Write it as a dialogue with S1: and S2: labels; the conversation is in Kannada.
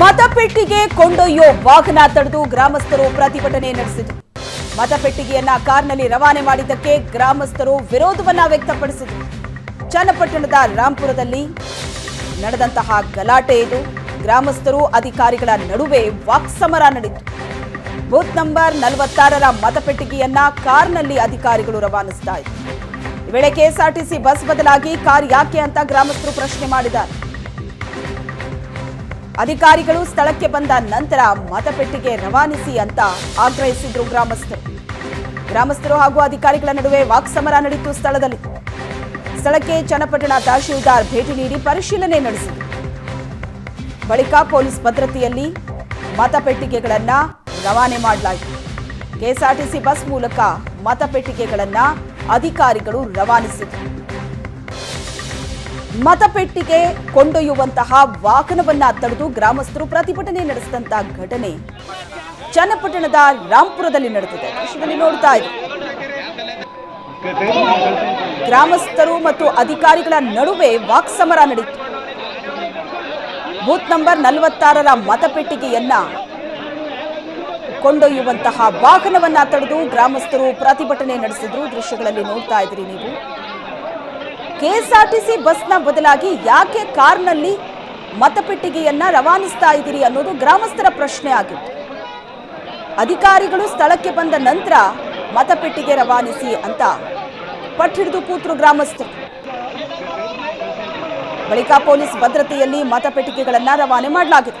S1: ಮತಪೆಟ್ಟಿಗೆ ಕೊಂಡೊಯ್ಯೋ ವಾಹನ ತಡೆದು ಗ್ರಾಮಸ್ಥರು ಪ್ರತಿಭಟನೆ ನಡೆಸಿದರು. ಮತಪೆಟ್ಟಿಗೆಯನ್ನ ಕಾರ್ನಲ್ಲಿ ರವಾನೆ ಮಾಡಿದ್ದಕ್ಕೆ ಗ್ರಾಮಸ್ಥರು ವಿರೋಧವನ್ನ ವ್ಯಕ್ತಪಡಿಸಿದರು. ಚನ್ನಪಟ್ಟಣದ ರಾಂಪುರದಲ್ಲಿ ನಡೆದಂತಹ ಗಲಾಟೆ ಇದು ಗ್ರಾಮಸ್ಥರು ಅಧಿಕಾರಿಗಳ ನಡುವೆ ವಾಕ್ಸಮರ ನಡೆಯಿತು ಬೂತ್ ನಂಬರ್ ನಲವತ್ತಾರರ ಮತಪೆಟ್ಟಿಗೆಯನ್ನ ಕಾರ್ನಲ್ಲಿ ಅಧಿಕಾರಿಗಳು ರವಾನಿಸ್ತಾ ಈ ವೇಳೆ ಕೆಎಸ್ಆರ್ಟಿಸಿ ಬಸ್ ಬದಲಾಗಿ ಕಾರ್ ಯಾಕೆ ಅಂತ ಗ್ರಾಮಸ್ಥರು ಪ್ರಶ್ನೆ ಮಾಡಿದ್ದಾರೆ. ಅಧಿಕಾರಿಗಳು ಸ್ಥಳಕ್ಕೆ ಬಂದ ನಂತರ ಮತಪೆಟ್ಟಿಗೆ ರವಾನಿಸಿ ಅಂತ ಆಗ್ರಹಿಸಿದ್ರು ಗ್ರಾಮಸ್ಥರು. ಗ್ರಾಮಸ್ಥರು ಹಾಗೂ ಅಧಿಕಾರಿಗಳ ನಡುವೆ ವಾಕ್ಸಮರ ನಡೆಯಿತು ಸ್ಥಳದಲ್ಲಿ. ಸ್ಥಳಕ್ಕೆ ಚನ್ನಪಟ್ಟಣ ತಹಶೀಲ್ದಾರ್ ಭೇಟಿ ನೀಡಿ ಪರಿಶೀಲನೆ ನಡೆಸಿದರು. ಬಳಿಕ ಪೊಲೀಸ್ ಭದ್ರತೆಯಲ್ಲಿ ಮತಪೆಟ್ಟಿಗೆಗಳನ್ನ ರವಾನೆ ಮಾಡಲಾಯಿತು. ಕೆಎಸ್ಆರ್ಟಿಸಿ ಬಸ್ ಮೂಲಕ ಮತಪೆಟ್ಟಿಗೆಗಳನ್ನ ಅಧಿಕಾರಿಗಳು ರವಾನಿಸಿದರು. ಮತಪೆಟ್ಟಿಗೆ ಕೊಂಡೊಯ್ಯುವಂತಹ ವಾಹನವನ್ನ ತಡೆದು ಗ್ರಾಮಸ್ಥರು ಪ್ರತಿಭಟನೆ ನಡೆಸಿದಂತಹ ಘಟನೆ ಚನ್ನಪಟ್ಟಣದ ರಾಂಪುರದಲ್ಲಿ ನಡೆದಿದೆ. ದೃಶ್ಯದಲ್ಲಿ ನೋಡ್ತಾ ಇದೆ ಗ್ರಾಮಸ್ಥರು ಮತ್ತು ಅಧಿಕಾರಿಗಳ ನಡುವೆ ವಾಕ್ಸಮರ ನಡೆಯಿತು ಬೂತ್ ನಂಬರ್ ನಲವತ್ತಾರರ ಮತಪೆಟ್ಟಿಗೆಯನ್ನ ಕೊಂಡೊಯ್ಯುವಂತಹ ವಾಹನವನ್ನ ತಡೆದು ಗ್ರಾಮಸ್ಥರು ಪ್ರತಿಭಟನೆ ನಡೆಸಿದ್ರು. ದೃಶ್ಯಗಳಲ್ಲಿ ನೋಡ್ತಾ ಇದ್ದೀರಿ ನೀವು. ಕೆಎಸ್ಆರ್ಟಿಸಿ ಬಸ್ನ ಬದಲಾಗಿ ಯಾಕೆ ಕಾರ್ನಲ್ಲಿ ಮತಪೆಟ್ಟಿಗೆಯನ್ನ ರವಾನಿಸ್ತಾ ಇದ್ದೀರಿ ಅನ್ನೋದು ಗ್ರಾಮಸ್ಥರ ಪ್ರಶ್ನೆ ಆಗಿತ್ತು. ಅಧಿಕಾರಿಗಳು ಸ್ಥಳಕ್ಕೆ ಬಂದ ನಂತರ ಮತಪೆಟ್ಟಿಗೆ ರವಾನಿಸಿ ಅಂತ ಪಟ್ಟಿಡಿದು ಕೂತರು ಗ್ರಾಮಸ್ಥರು. ಬಳಿಕ ಪೊಲೀಸ್ ಭದ್ರತೆಯಲ್ಲಿ ಮತಪೆಟ್ಟಿಗೆಗಳನ್ನ ರವಾನೆ ಮಾಡಲಾಗಿದೆ.